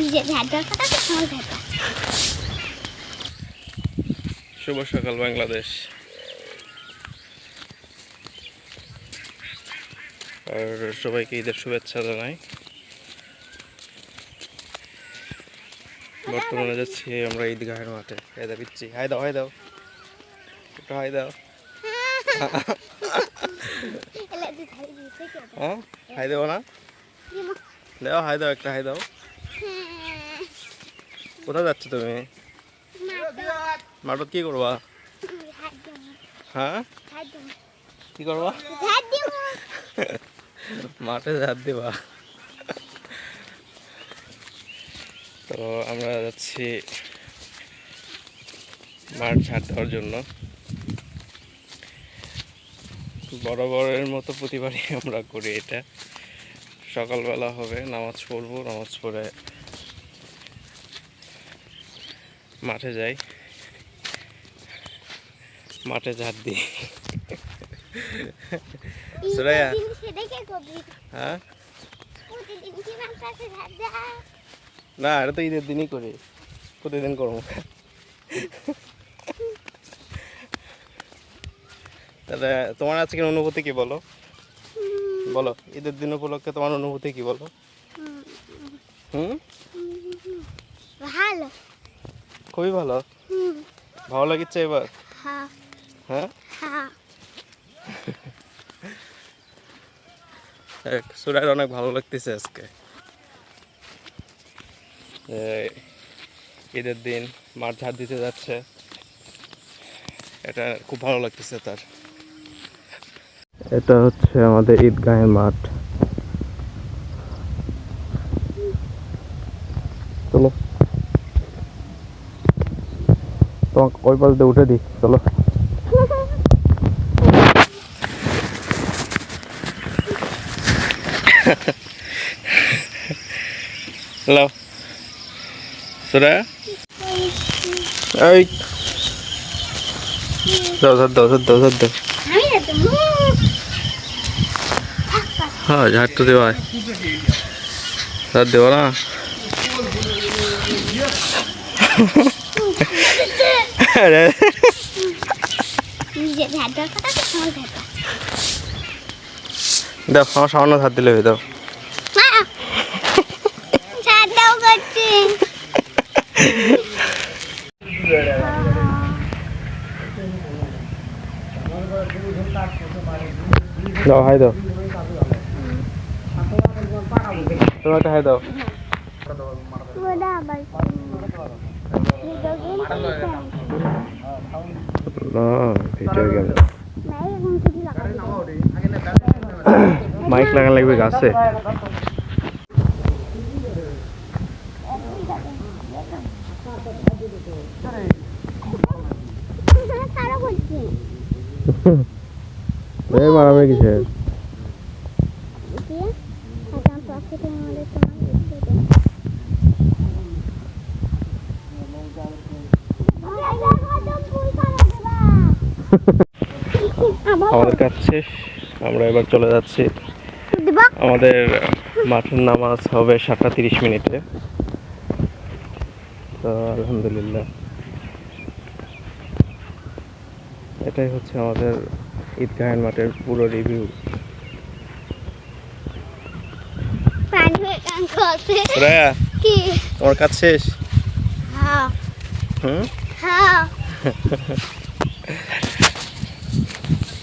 নিজের ঝাড় দেওয়ার কথা তো ঝাড় শুভ সকাল বাংলাদেশ। আর সবাইকে ঈদের শুভেচ্ছা জানাই। বর্তমানে যাচ্ছি আমরা ঈদগাহের মাঠে। হাই দাও পিচ্ছি হাই দাও হাই দাও। একটু হাই দাও? হ্যাঁ হাই দেবো না? দিমো। দাও হাই দাও একটা হাই দাও। কোথায় যাচ্ছ তুমি? মাঠত কি করবা? হ্যাঁ? কি করবা? মাঠে ঝাঁপ দিবা। তো আমরা যাচ্ছি মাঠ ঝাঁট দেওয়ার জন্য। বরাবরের মতো প্রতিবারই আমরা করি এটা। সকালবেলা হবে, নামাজ পড়ব, নামাজ পড়ে মাঠে যাই। মাঠে ঝাড় দিই। সুরাইয়া। হ্যাঁ? না এটা তো ঈদের দিনই করি। প্রতিদিন করব। তাহলে তোমার আজকের অনুভূতি কি বলো? বলো ঈদের দিন উপলক্ষে তোমার অনুভূতি কি বলো? হুম? ভালো। খুবই ভালো। ভালো লাগিচ্ছে এবার? হ্যাঁ। হ্যাঁ? হ্যাঁ। অনেক ভালো লাগতেছে আজকে। ঈদের দিন মাঠ ঝাড় দিতে যাচ্ছে। এটা খুব ভালো লাগতেছে তার। এটা হচ্ছে আমাদের ঈদগাহের মাঠ। তোমাকে ওই পাশ দিয়ে উঠে দিই চলো। হ্যালো সুরা? দাও দাও দাও দাও তো হ্যাঁ দেওয়া ঝাড় দেওয়া না? দাও। আমার সামান্য ধার দিলে দাও দাও হাই দাও। তুমি একটা হাই দাও। না ভিডিও গেম। মাইক লাগান লাগবে গাছে। সারা করছি এই মারামারি কিসের দিয়ে এখন পকেটে আমাদের তোমার দেখতে দে আমাদের কাজ শেষ। আমরা এবার চলে যাচ্ছি। আমাদের মাঠের নামাজ হবে সাতটা তিরিশ মিনিটে। তো আলহামদুলিল্লাহ। এটাই হচ্ছে আমাদের ঈদগাহের মাঠের পুরো রিভিউ তোমার কাজ শেষ? হুম? হ্যাঁ।